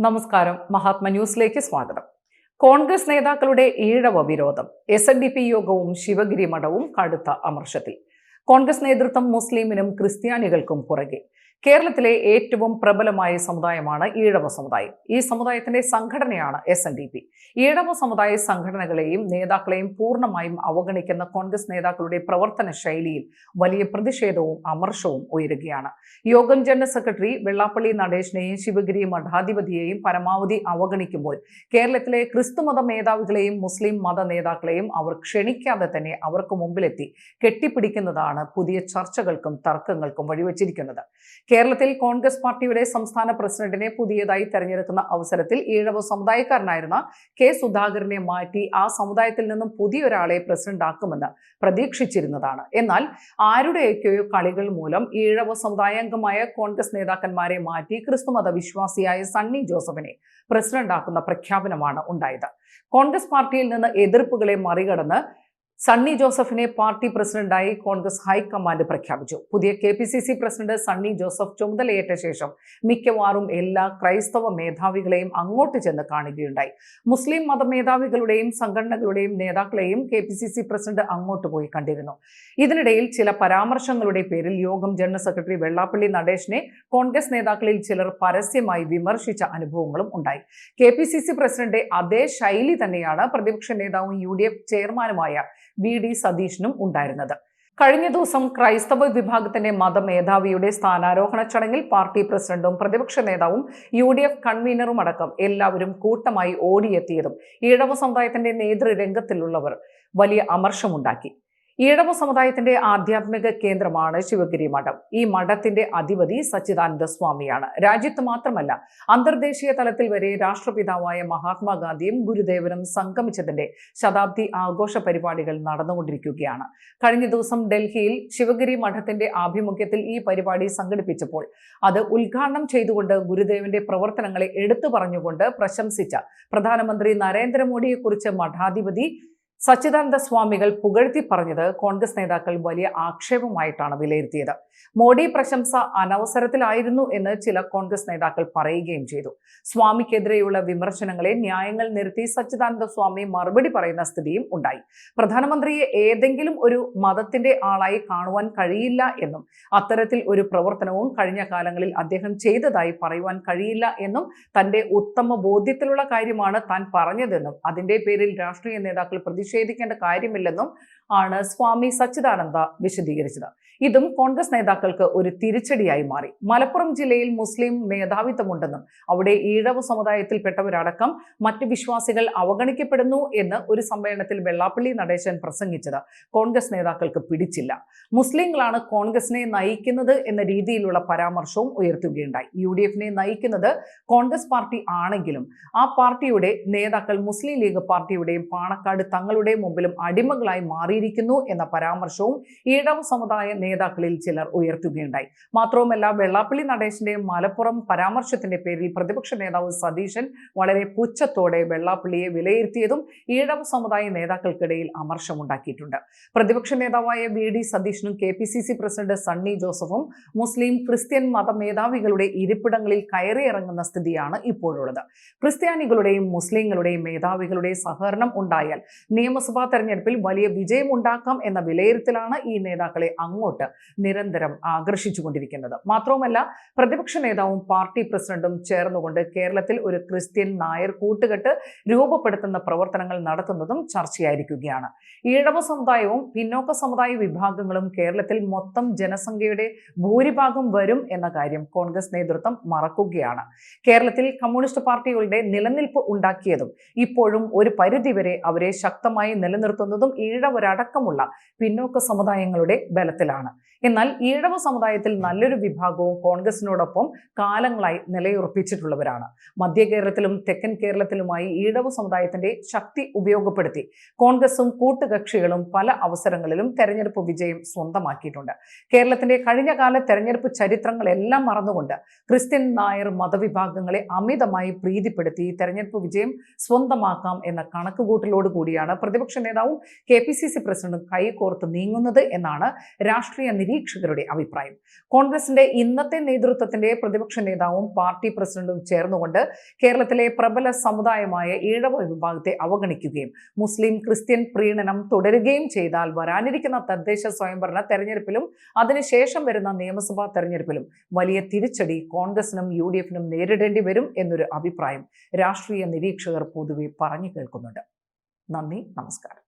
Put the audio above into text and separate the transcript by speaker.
Speaker 1: നമസ്കാരം. മഹാത്മ ന്യൂസിലേക്ക് സ്വാഗതം. കോൺഗ്രസ് നേതാക്കളുടെ ഈഴവ വിരോധം. എസ് എൻ ഡി പി യോഗവും ശിവഗിരി മഠവും കടുത്ത അമർഷത്തിൽ. കോൺഗ്രസ് നേതൃത്വം മുസ്ലിമിനും ക്രിസ്ത്യാനികൾക്കും പുറകെ. കേരളത്തിലെ ഏറ്റവും പ്രബലമായ സമുദായമാണ് ഈഴവ സമുദായം. ഈ സമുദായത്തിന്റെ സംഘടനയാണ് S N D P Ezhava സമുദായ സംഘടനകളെയും നേതാക്കളെയും പൂർണമായും അവഗണിക്കുന്ന കോൺഗ്രസ് നേതാക്കളുടെ പ്രവർത്തന ശൈലിയിൽ വലിയ പ്രതിഷേധവും അമർഷവും ഉയരുകയാണ്. യോഗം ജനറൽ സെക്രട്ടറി വെള്ളാപ്പള്ളി നടേശിനെയും ശിവഗിരി മഠാധിപതിയെയും പരമാവധി അവഗണിക്കുമ്പോൾ കേരളത്തിലെ ക്രിസ്തുമത മേധാവികളെയും മുസ്ലിം മത നേതാക്കളെയും അവർ ക്ഷണിക്കാതെ തന്നെ അവർക്ക് മുമ്പിലെത്തി കെട്ടിപ്പിടിക്കുന്നതാണ് പുതിയ ചർച്ചകൾക്കും തർക്കങ്ങൾക്കും വഴിവെച്ചിരിക്കുന്നത്. കേരളത്തിൽ കോൺഗ്രസ് പാർട്ടിയുടെ സംസ്ഥാന പ്രസിഡന്റിനെ പുതിയതായി തെരഞ്ഞെടുക്കുന്ന അവസരത്തിൽ ഈഴവ സമുദായക്കാരനായിരുന്ന കെ സുധാകരനെ മാറ്റി ആ സമുദായത്തിൽ നിന്നും പുതിയൊരാളെ പ്രസിഡന്റ് ആക്കുമെന്ന് പ്രതീക്ഷിച്ചിരുന്നതാണ്. എന്നാൽ ആരുടെയൊക്കെയോ കളികൾ മൂലം ഈഴവ സമുദായാംഗമായ കോൺഗ്രസ് നേതാക്കന്മാരെ മാറ്റി ക്രിസ്തുമത വിശ്വാസിയായ സണ്ണി ജോസഫിനെ പ്രസിഡന്റ് ആക്കുന്ന പ്രഖ്യാപനമാണ് ഉണ്ടായത്. കോൺഗ്രസ് പാർട്ടിയിൽ നിന്ന് എതിർപ്പുകളെ മറികടന്ന് സണ്ണി ജോസഫിനെ പാർട്ടി പ്രസിഡന്റായി കോൺഗ്രസ് ഹൈക്കമാൻഡ് പ്രഖ്യാപിച്ചു. പുതിയ K P C C president Sunny Joseph ചുമതലയേറ്റ ശേഷം മിക്കവാറും എല്ലാ ക്രൈസ്തവ മേധാവികളെയും അങ്ങോട്ട് ചെന്ന് കാണുകയുണ്ടായി. മുസ്ലിം മത മേധാവികളുടെയും സംഘടനകളുടെയും നേതാക്കളെയും K P C C president അങ്ങോട്ട് പോയി കണ്ടിരുന്നു. ഇതിനിടയിൽ ചില പരാമർശങ്ങളുടെ പേരിൽ യോഗം ജനറൽ സെക്രട്ടറി വെള്ളാപ്പള്ളി നടേശനെ കോൺഗ്രസ് നേതാക്കളിൽ ചിലർ പരസ്യമായി വിമർശിച്ച അനുഭവങ്ങളും ഉണ്ടായി. K P C C president അതേ ശൈലി തന്നെയാണ് പ്രതിപക്ഷ നേതാവും യു ഡി എഫ് ചെയർമാനുമായ വി ഡി സതീഷിനും ഉണ്ടായിരുന്നത്. കഴിഞ്ഞ ദിവസം ക്രൈസ്തവ വിഭാഗത്തിന്റെ മതമേധാവിയുടെ സ്ഥാനാരോഹണ ചടങ്ങിൽ പാർട്ടി പ്രസിഡന്റും പ്രതിപക്ഷ നേതാവും യു ഡി എഫ് കൺവീനറും അടക്കം എല്ലാവരും കൂട്ടമായി ഓടിയെത്തിയതും ഈഴവ സമുദായത്തിന്റെ നേതൃരംഗത്തിലുള്ളവർ വലിയ അമർഷമുണ്ടാക്കി. ഈഴവ സമുദായത്തിന്റെ ആധ്യാത്മിക കേന്ദ്രമാണ് ശിവഗിരി മഠം. ഈ മഠത്തിന്റെ അധിപതി സച്ചിദാനന്ദ സ്വാമിയാണ്. രാജ്യത്ത് മാത്രമല്ല അന്തർദേശീയ തലത്തിൽ വരെ രാഷ്ട്രപിതാവായ മഹാത്മാഗാന്ധിയും ഗുരുദേവനും സംഗമിച്ചതിന്റെ ശതാബ്ദി ആഘോഷ പരിപാടികൾ നടന്നുകൊണ്ടിരിക്കുകയാണ്. കഴിഞ്ഞ ദിവസം ഡൽഹിയിൽ ശിവഗിരി മഠത്തിന്റെ ആഭിമുഖ്യത്തിൽ ഈ പരിപാടി സംഘടിപ്പിച്ചപ്പോൾ അത് ഉദ്ഘാടനം ചെയ്തുകൊണ്ട് ഗുരുദേവന്റെ പ്രവർത്തനങ്ങളെ എടുത്തു പറഞ്ഞുകൊണ്ട് പ്രശംസിച്ച പ്രധാനമന്ത്രി നരേന്ദ്രമോദിയെക്കുറിച്ച് മഠാധിപതി സച്ചിദാനന്ദ സ്വാമികൾ പുകഴ്ത്തി പറഞ്ഞത് കോൺഗ്രസ് നേതാക്കൾ വലിയ ആക്ഷേപമായിട്ടാണ് വിലയിരുത്തിയത്. മോഡി പ്രശംസ അനവസരത്തിലായിരുന്നു എന്ന് ചില കോൺഗ്രസ് നേതാക്കൾ പറയുകയും ചെയ്തു. സ്വാമിക്കെതിരെയുള്ള വിമർശനങ്ങളെ ന്യായങ്ങൾ നിരത്തി സച്ചിദാനന്ദ സ്വാമി മറുപടി പറയുന്ന സ്ഥിതിയും ഉണ്ടായി. പ്രധാനമന്ത്രിയെ ഏതെങ്കിലും ഒരു മതത്തിന്റെ ആളായി കാണുവാൻ കഴിയില്ല എന്നും അത്തരത്തിൽ ഒരു പ്രവർത്തനവും കഴിഞ്ഞ കാലങ്ങളിൽ അദ്ദേഹം ചെയ്തതായി പറയുവാൻ കഴിയില്ല എന്നും തന്റെ ഉത്തമ ബോധ്യത്തിലുള്ള കാര്യമാണ് താൻ പറഞ്ഞതെന്നും അതിന്റെ പേരിൽ രാഷ്ട്രീയ നേതാക്കൾ പ്രതിഷേധിക്കേണ്ട കാര്യമില്ലെന്നും ആണ് സ്വാമി സച്ചിദാനന്ദ വിശദീകരിച്ചത്. ഇതും കോൺഗ്രസ് നേതാക്കൾക്ക് ഒരു തിരിച്ചടിയായി മാറി. മലപ്പുറം ജില്ലയിൽ മുസ്ലിം മേധാവിത്വമുണ്ടെന്നും അവിടെ ഈഴവ സമുദായത്തിൽപ്പെട്ടവരടക്കം മറ്റ് വിശ്വാസികൾ അവഗണിക്കപ്പെടുന്നു എന്ന് ഒരു സമ്മേളനത്തിൽ വെള്ളാപ്പള്ളി നടേശൻ പ്രസംഗിച്ചത് കോൺഗ്രസ് നേതാക്കൾക്ക് പിടിച്ചില്ല. മുസ്ലിങ്ങളാണ് കോൺഗ്രസിനെ നയിക്കുന്നത് എന്ന രീതിയിലുള്ള പരാമർശവും ഉയർത്തുകയുണ്ടായി. യു ഡി എഫിനെ നയിക്കുന്നത് കോൺഗ്രസ് പാർട്ടി ആണെങ്കിലും ആ പാർട്ടിയുടെ നേതാക്കൾ മുസ്ലിം ലീഗ് പാർട്ടിയുടെയും പാണക്കാട് തങ്ങളുടെ മുമ്പിലും അടിമകളായി മാറിയിരിക്കുന്നു എന്ന പരാമർശവും ഈഴവ സമുദായ നേതാക്കളിൽ ചിലർ ഉയർത്തുകയുണ്ടായി. മാത്രവുമല്ല വെള്ളാപ്പള്ളി നടേശന്റെ മലപ്പുറം പരാമർശത്തിന്റെ പേരിൽ പ്രതിപക്ഷ നേതാവ് സതീശൻ വളരെ പുച്ഛത്തോടെ വെള്ളാപ്പള്ളിയെ വിലയിരുത്തിയതും ഈഴവ സമുദായ നേതാക്കൾക്കിടയിൽ അമർഷമുണ്ടാക്കിയിട്ടുണ്ട്. പ്രതിപക്ഷ നേതാവായ വി ഡി സതീശനും K P C C president Sunny ജോസഫും മുസ്ലിം ക്രിസ്ത്യൻ മത മേധാവികളുടെ ഇരിപ്പിടങ്ങളിൽ കയറിയിറങ്ങുന്ന സ്ഥിതിയാണ് ഇപ്പോഴുള്ളത്. ക്രിസ്ത്യാനികളുടെയും മുസ്ലിങ്ങളുടെയും മേധാവികളുടെയും സഹകരണം ഉണ്ടായാൽ നിയമസഭാ തെരഞ്ഞെടുപ്പിൽ വലിയ വിജയമുണ്ടാക്കാം എന്ന വിലയിരുത്തലാണ് ഈ നേതാക്കളെ അങ്ങോട്ട് നിരന്തരം ആകർഷിച്ചുകൊണ്ടിരിക്കുന്നത്. മാത്രവുമല്ല പ്രതിപക്ഷ നേതാവും പാർട്ടി പ്രസിഡന്റും ചേർന്നുകൊണ്ട് കേരളത്തിൽ ഒരു ക്രിസ്ത്യൻ നായർ കൂട്ടുകെട്ട് രൂപപ്പെടുത്തുന്ന പ്രവർത്തനങ്ങൾ നടത്തുന്നതും ചർച്ചയായിരിക്കുകയാണ്. ഈഴവ സമുദായവും പിന്നോക്ക സമുദായ വിഭാഗങ്ങളും കേരളത്തിൽ മൊത്തം ജനസംഖ്യയുടെ ഭൂരിഭാഗം വരും എന്ന കാര്യം കോൺഗ്രസ് നേതൃത്വം മറക്കുകയാണ്. കേരളത്തിൽ കമ്മ്യൂണിസ്റ്റ് പാർട്ടികളുടെ നിലനിൽപ്പ് ഉണ്ടാക്കിയതും ഇപ്പോഴും ഒരു പരിധിവരെ അവരെ ശക്തമായി നിലനിർത്തുന്നതും ഈഴവരടക്കമുള്ള പിന്നോക്ക സമുദായങ്ങളുടെ ബലത്തിലാണ്. എന്നാൽ ഈഴവ സമുദായത്തിൽ നല്ലൊരു വിഭാഗവും കോൺഗ്രസിനോടൊപ്പം കാലങ്ങളായി നിലയുറപ്പിച്ചിട്ടുള്ളവരാണ്. മധ്യ കേരളത്തിലും തെക്കൻ കേരളത്തിലുമായി ഈഴവ സമുദായത്തിന്റെ ശക്തി ഉപയോഗപ്പെടുത്തി കോൺഗ്രസും കൂട്ടുകക്ഷികളും പല അവസരങ്ങളിലും തെരഞ്ഞെടുപ്പ് വിജയം സ്വന്തമാക്കിയിട്ടുണ്ട്. കേരളത്തിന്റെ കഴിഞ്ഞകാല തെരഞ്ഞെടുപ്പ് ചരിത്രങ്ങളെല്ലാം മറന്നുകൊണ്ട് ക്രിസ്ത്യൻ നായർ മതവിഭാഗങ്ങളെ അമിതമായി പ്രീതിപ്പെടുത്തി തെരഞ്ഞെടുപ്പ് വിജയം സ്വന്തമാക്കാം എന്ന കണക്കുകൂട്ടലോട് കൂടിയാണ് പ്രതിപക്ഷ നേതാവും കെ പി സി സി പ്രസിഡന്റും കൈകോർത്ത് നീങ്ങുന്നത് എന്നാണ് രാഷ്ട്രീയ നിരീക്ഷകരുടെ അഭിപ്രായം. കോൺഗ്രസിന്റെ ഇന്നത്തെ നേതൃത്വത്തിന്റെ പ്രതിപക്ഷ നേതാവും പാർട്ടി പ്രസിഡന്റും ചേർന്നുകൊണ്ട് കേരളത്തിലെ പ്രബല സമുദായമായ ഈഴവ വിഭാഗത്തെ അവഗണിക്കുകയും മുസ്ലിം ക്രിസ്ത്യൻ പ്രീണനം തുടരുകയും ചെയ്താൽ വരാനിരിക്കുന്ന തദ്ദേശ സ്വയംഭരണ തെരഞ്ഞെടുപ്പിലും അതിനുശേഷം വരുന്ന നിയമസഭാ തെരഞ്ഞെടുപ്പിലും വലിയ തിരിച്ചടി കോൺഗ്രസിനും യു ഡി എഫിനും നേരിടേണ്ടി വരും എന്നൊരു അഭിപ്രായം രാഷ്ട്രീയ നിരീക്ഷകർ പൊതുവെ പറഞ്ഞു കേൾക്കുന്നുണ്ട്. നന്ദി നമസ്കാരം.